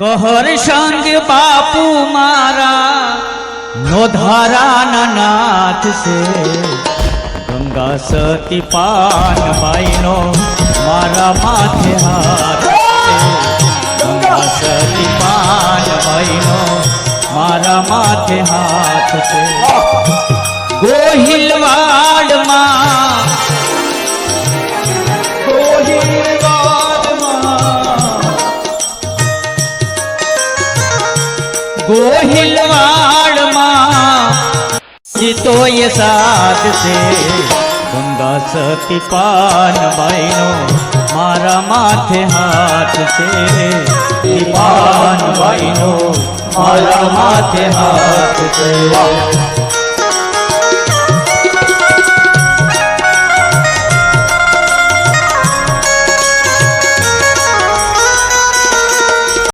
कहर संग बापू मारा नोधारा नाथ से। गंगा सती पान बाइनो मारा माथे हाथ से। गंगा सती पान बाइनो मारा माथे हाथ से। गोहिलवा ગોહિલવાડમાં જીતોય સાથ છે ગંગા સતી પાન બાઈનો મારા માથે હાથ છે પાન બાઈનો મારા માથે હાથ છે.